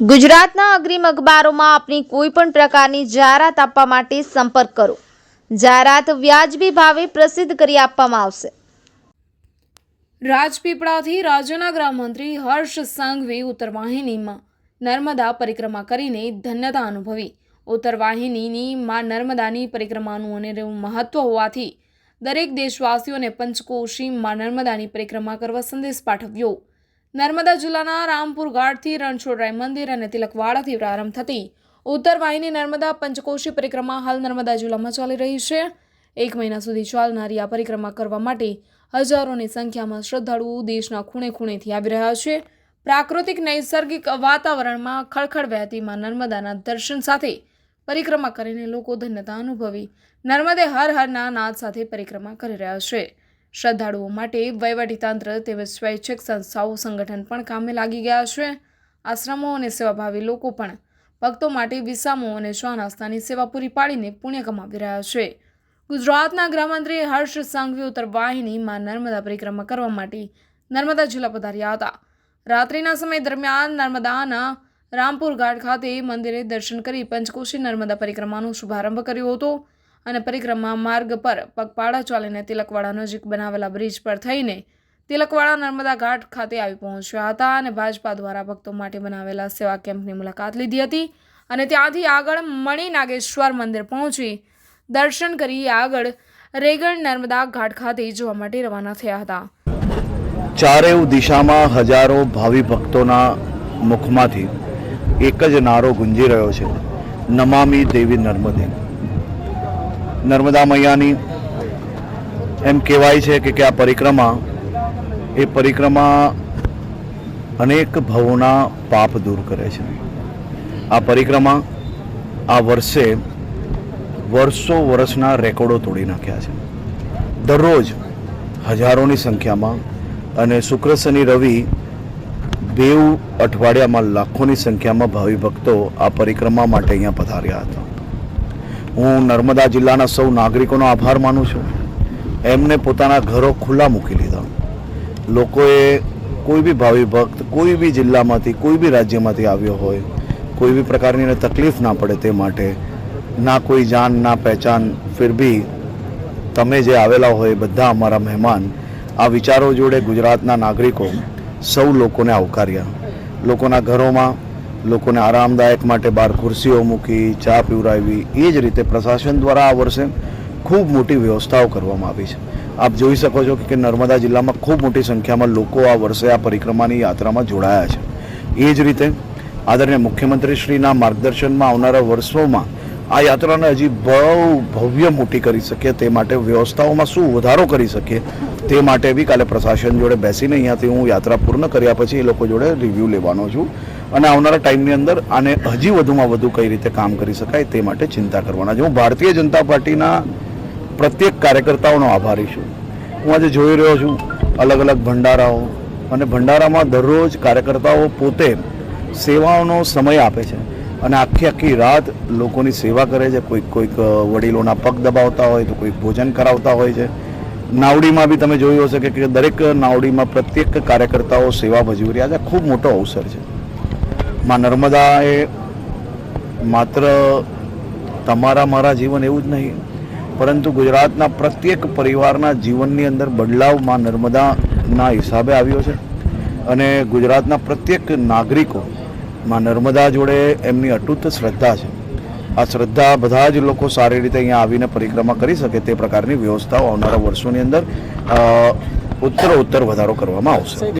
ગુજરાતના અગ્રીમ અખબારોમાં આપની કોઈ પણ પ્રકારની જાહેરાત આપવા માટે સંપર્ક કરો. જાહેરાત વ્યાજબી ભાવે પ્રસિદ્ધ કરી આપવામાં આવશે. રાજપીપળાથી રાજ્યના ગૃહમંત્રી હર્ષ સંઘવી ઉત્તરવાહિનીમાં નર્મદા પરિક્રમા કરીને ધન્યતા અનુભવી. ઉત્તરવાહિનીની માં નર્મદાની પરિક્રમાનું અનેરું મહત્વ હોવાથી દરેક દેશવાસીઓને પંચકોશી માં નર્મદાની પરિક્રમા કરવા સંદેશ પાઠવ્યો. નર્મદા જિલ્લાના રામપુર ઘાટથી રણછોડરાય મંદિર અને તિલકવાડાથી પ્રારંભ થતી ઉત્તરવાહિની નર્મદા પંચકોશી પરિક્રમા હાલ નર્મદા જિલ્લામાં ચાલી રહી છે. એક મહિના સુધી ચાલનારી આ પરિક્રમા કરવા માટે હજારોની સંખ્યામાં શ્રદ્ધાળુઓ દેશના ખૂણે ખૂણેથી આવી રહ્યા છે. પ્રાકૃતિક નૈસર્ગિક વાતાવરણમાં ખળખળ વહેતી માં નર્મદાના દર્શન સાથે પરિક્રમા કરીને લોકો ધન્યતા અનુભવી નર્મદે હર હરના નાદ સાથે પરિક્રમા કરી રહ્યા છે. શ્રદ્ધાળુઓ માટે વહીવટીતંત્ર તેમજ સ્વૈચ્છિક સંસ્થાઓ સંગઠન પણ કામે લાગી ગયા છે. આશ્રમો અને સેવાભાવી લોકો પણ ભક્તો માટે વિસામો અને ચા નાસ્તાની સેવા પૂરી પાડીને પુણ્ય કમાવી રહ્યા છે. ગુજરાતના ગૃહમંત્રી હર્ષ સંઘવી ઉત્તર વાહિનીમાં નર્મદા પરિક્રમા કરવા માટે નર્મદા જિલ્લા પધાર્યા હતા. રાત્રિના સમય દરમિયાન નર્મદાના રામપુર ઘાટ ખાતે મંદિરે દર્શન કરી પંચકોશી નર્મદા પરિક્રમાનો શુભારંભ કર્યો હતો. અને પરિક્રમા માર્ગ પર પગપાળા ચાલીને તિલકવાડા નજીક બનાવેલા બ્રિજ પર થઈને તિલકવાડા નર્મદા ઘાટ ખાતે આવી પહોંચ્યા હતા અને ભાજપા દ્વારા ભક્તો માટે બનાવેલા સેવા કેમ્પની મુલાકાત લીધી હતી અને ત્યાંથી આગળ મણિ નાગેશ્વર મંદિર પહોંચી દર્શન કરી આગળ રેગણ નર્મદા ઘાટ ખાતે જોવા માટે રવાના થયા હતા. ચારેવ દિશામાં હજારો ભાવિ ભક્તોના મુખમાંથી એક જ નારો ગુંજી રહ્યો છે. નમામી દેવી નર્મદે. નર્મદા મૈયાની એમ કહેવાય છે કે આ પરિક્રમા, એ પરિક્રમા અનેક ભવોના પાપ દૂર કરે છે. આ પરિક્રમા આ વર્ષે વર્ષો વર્ષના રેકોર્ડો તોડી નાખ્યા છે. દરરોજ હજારોની સંખ્યામાં અને શુક્ર, શનિ, રવિ બેઉ અઠવાડિયામાં લાખોની સંખ્યામાં ભાવિ ભક્તો આ પરિક્રમા માટે અહીંયા પધાર્યા હતા. હું નર્મદા જિલ્લાના સૌ નાગરિકોનો આભાર માનું છું. એમને પોતાના ઘરો ખુલ્લા મૂકી લીધા. લોકોએ કોઈ બી ભાવિ ભક્ત, કોઈ બી જિલ્લામાંથી, કોઈ બી રાજ્યમાંથી આવ્યો હોય, કોઈ બી પ્રકારની એને તકલીફ ના પડે તે માટે ના કોઈ જાન, ના પહેચાન, ફિર બી તમે જે આવેલા હોય બધા અમારા મહેમાન, આ વિચારો જોડે ગુજરાતના નાગરિકો સૌ લોકોને આવકાર્યા. લોકોના ઘરોમાં લોકોને આરામદાયક માટે બહાર ખુરશીઓ મૂકી, ચા પીવડાવી, એ જ રીતે પ્રશાસન દ્વારા આ વર્ષે ખૂબ મોટી વ્યવસ્થાઓ કરવામાં આવી છે. આપ જોઈ શકો છો કે નર્મદા જિલ્લામાં ખૂબ મોટી સંખ્યામાં લોકો આ વર્ષે આ પરિક્રમાની યાત્રામાં જોડાયા છે. એ જ રીતે આદરણીય મુખ્યમંત્રીશ્રીના માર્ગદર્શનમાં આવનારા વર્ષોમાં આ યાત્રાને હજી બહુ ભવ્ય મોટી કરી શકીએ, તે માટે વ્યવસ્થાઓમાં શું વધારો કરી શકીએ, તે માટે બી કાલે પ્રશાસન જોડે બેસીને અહીંયાથી હું યાત્રા પૂર્ણ કર્યા પછી એ લોકો જોડે રિવ્યૂ લેવાનો છું. અને આવનારા ટાઈમની અંદર આને હજી વધુમાં વધુ કઈ રીતે કામ કરી શકાય તે માટે ચિંતા કરવાના છે. હું ભારતીય જનતા પાર્ટીના પ્રત્યેક કાર્યકર્તાઓનો આભારી છું. હું આજે જોઈ રહ્યો છું અલગ અલગ ભંડારાઓ અને ભંડારામાં દરરોજ કાર્યકર્તાઓ પોતે સેવાઓનો સમય આપે છે અને આખી આખી રાત લોકોની સેવા કરે છે. કોઈક કોઈક વડીલોના પગ દબાવતા હોય તો કોઈક ભોજન કરાવતા હોય છે. નાવડીમાં બી તમે જોયું હશે કે દરેક નાવડીમાં પ્રત્યેક કાર્યકર્તાઓ સેવા ભજવી રહ્યા છે. ખૂબ મોટો અવસર છે. માં નર્મદા એ માત્ર તમારા, મારા જીવન એવું જ નહીં, પરંતુ ગુજરાતના પ્રત્યેક પરિવારના જીવનની અંદર બદલાવમાં નર્મદાના હિસાબે આવ્યો છે. અને ગુજરાતના પ્રત્યેક નાગરિકો માં નર્મદા જોડે એમની અટૂટ શ્રદ્ધા છે. આ શ્રદ્ધા બધા જ લોકો સારી રીતે અહીંયા આવીને પરિક્રમા કરી શકે તે પ્રકારની વ્યવસ્થાઓ આવનારા વર્ષોની અંદર ઉત્તરોત્તર ઉત્તર ઉત્તર વધારો કરવામાં આવશે.